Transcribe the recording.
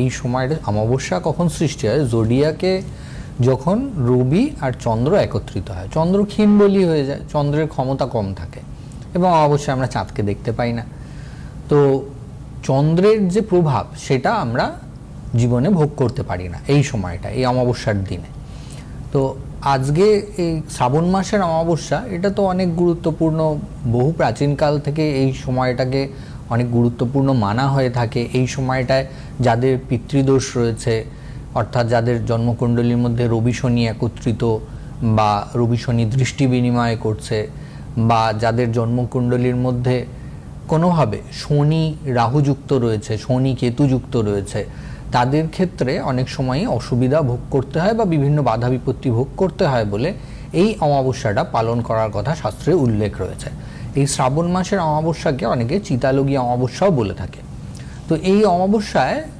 এই সময়টা অমাবস্যা কখন সৃষ্টি হয়? জোডিয়াকে যখন রবি আর চন্দ্র একত্রিত হয়, চন্দ্র ক্ষীণ বলি হয়ে যায়, চন্দ্রের ক্ষমতা কম থাকে এবং অমাবস্যায় আমরা চাঁদকে দেখতে পাই না। তো চন্দ্রের যে প্রভাব, সেটা আমরা জীবনে ভোগ করতে পারি না এই সময়টা, এই অমাবস্যার দিনে। তো আজকে এই শ্রাবণ মাসের অমাবস্যা, এটা তো অনেক গুরুত্বপূর্ণ, বহু প্রাচীনকাল থেকে এই সময়টাকে অনেক গুরুত্বপূর্ণ মানা হয়ে থাকে এই সময়টায় যাদের পিতৃদোষ রয়েছে, অর্থাৎ যাদের জন্মকুণ্ডলীর মধ্যে রবি শনি একত্রিত বা রবি শনি দৃষ্টি বিনিময় করছে বা যাদের জন্মকুণ্ডলীর মধ্যে কোনোভাবে শনি রাহুযুক্ত রয়েছে, শনি কেতুযুক্ত রয়েছে, তাদের ক্ষেত্রে অনেক সময়ই অসুবিধা ভোগ করতে হয় বা বিভিন্ন বাধা বিপত্তি ভোগ করতে হয় বলে এই অমাবস্যাটা পালন করার কথা শাস্ত্রে উল্লেখ রয়েছে। এই শ্রাবণ মাসের অমাবস্যাকে অনেকে চিতালগী অমাবস্যাও বলে থাকে। তো এই অমাবস্যায়